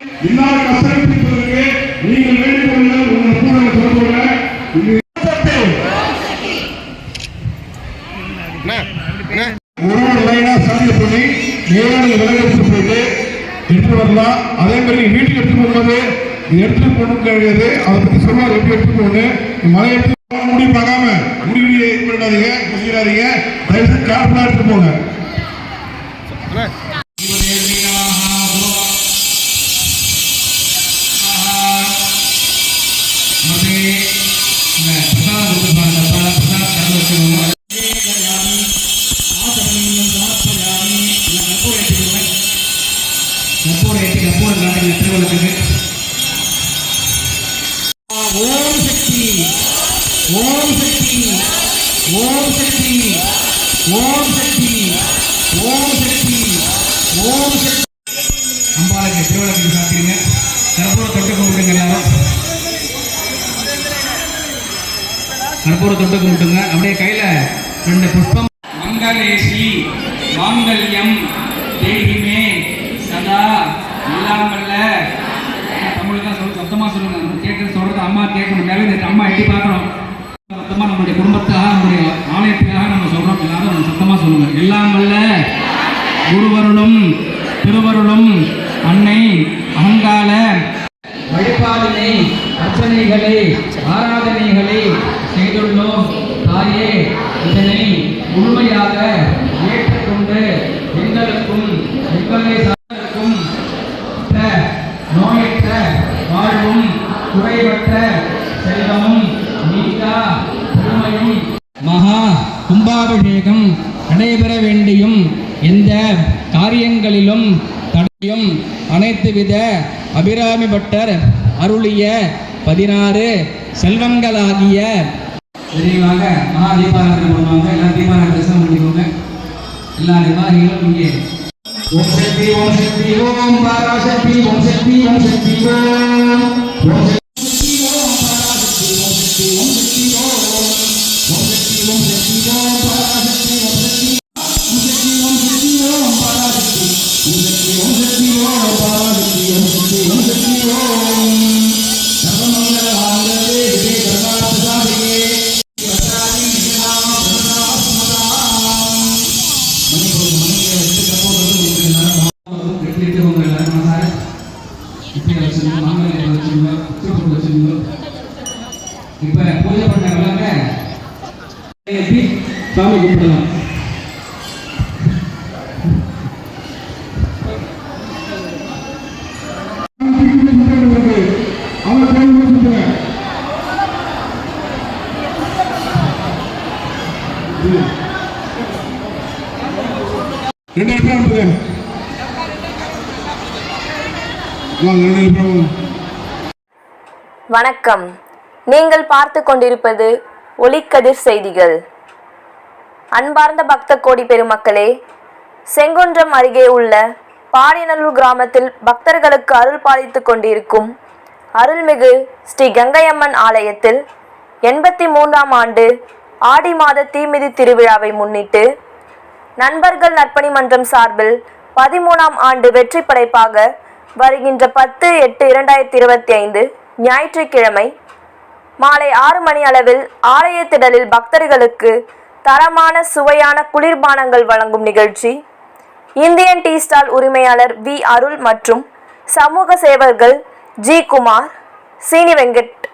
இல்லாத கஷ்டத்தை தீர்ப்பதற்கு நீங்கள் வேண்டிக் கொள்ளுங்கள் உங்கள் கூட தொடர்புள்ள ஒரு லைனா சாதிய பண்ணி போயிட்டு எடுத்துட்டு வரலாம். அதே மாதிரி வீட்டுக்கு போகும்போது இது எடுத்துட்டு போகணும் கிடையாது அதை பத்தி சொல்லுவார் எப்படி எடுத்துட்டு போகணும் மழை எடுத்து முடி பார்க்காம முடி பண்ணாதீங்க குசிக்கிறாதீங்க தயவு செய்து கேர்ஃபுல்லா எடுத்துட்டு போங்க. காட்டுங்க ஓம் சக்தி ஓம் சக்தி ஓம் சக்தி ஓம் சக்தி ஓம் சக்தி ஓம் சக்தி அம்பாளுக்கு சாப்பிடுங்க தொட்டு எல்லாரும் தொட்டு கும்பிட்டுங்க அப்படியே கையில ரெண்டு புஷ்பம் மங்களேஷி மாங்கல்யம் தேகிமே சதா இல்லாமல்ல. தமிழ் தான் சொல்ல சத்தமா சொல்லுங்க. கேட்கறது சொல்றது அம்மா கேட்கணும். மேலே இந்த அம்மா எட்டி பார்க்கணும் சத்தமா நம்மளுடைய குடும்பத்துக்காக நம்முடைய ஆலயத்துக்காக நம்ம சொல்கிறோம் எல்லாரும் நம்ம சத்தமா சொல்லுங்க. இல்லாமல்ல. குருவருளும் திருவருளும் அன்னை அகங்கால வழிபாடினை அர்ச்சனைகளை ஆராதனைகளை செய்துள்ளோம். தாயே இதனை நோயற்ற வாழ்வும் குறைவற்ற செல்வமும் நீங்கா பெருமையும் மகா கும்பாபிஷேகம் நடைபெற வேண்டியும் எந்த காரியங்களிலும் தடையும் அனைத்து வித அபிராமி பட்டர் அருளிய பதினாறு செல்வங்களாகிய விரைவாக மகா தீபாராதனை பண்ணுவாங்க. எல்லா தீபாராதனை பண்ணிக்கோங்க. எல்லா நிர்வாகிகளும் இங்கே ஓம் சக்தி ஓம் சக்தி ஓம் பராசக்தி ஓம் சக்தி ஓம் சக்தி ஓம் சாமி கும்பிடலாம் வாங்க வணக்கம். நீங்கள் பார்த்து கொண்டிருப்பது ஒளிக்கதிர் செய்திகள். அன்பார்ந்த பக்த கோடி பெருமக்களே செங்குன்றம் அருகே உள்ள பாடியநல்லூர் கிராமத்தில் பக்தர்களுக்கு அருள் பாலித்து கொண்டிருக்கும் அருள்மிகு ஸ்ரீ கங்கையம்மன் ஆலயத்தில் எண்பத்தி மூன்றாம் ஆண்டு ஆடி மாத தீமிதி திருவிழாவை முன்னிட்டு நண்பர்கள் நற்பணி மன்றம் சார்பில் பதிமூணாம் ஆண்டு வெற்றி படைப்பாக வருகின்ற பத்து எட்டு இரண்டாயிரத்தி இருபத்தி ஐந்து ஞாயிற்றுக்கிழமை மாலை ஆறு மணி அளவில் ஆலய திடலில் பக்தர்களுக்கு தரமான சுவையான குளிர்பானங்கள் வழங்கும் நிகழ்ச்சி. இந்தியன் டீ ஸ்டால் உரிமையாளர் வி. அருள் மற்றும் சமூக சேவர்கள் ஜி. குமார் சீனி வெங்கட்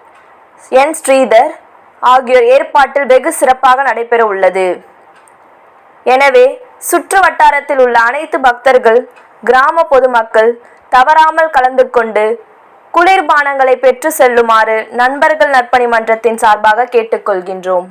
என். ஸ்ரீதர் ஆகியோர் ஏற்பாட்டில் வெகு சிறப்பாக நடைபெற உள்ளது. எனவே சுற்று வட்டாரத்தில் உள்ள அனைத்து பக்தர்கள் கிராம பொதுமக்கள் தவறாமல் கலந்து கொண்டு குளிர்பானங்களை பெற்று செல்லுமாறு நண்பர்கள் நற்பணி மன்றத்தின் சார்பாக கேட்டுக்கொள்கின்றோம்.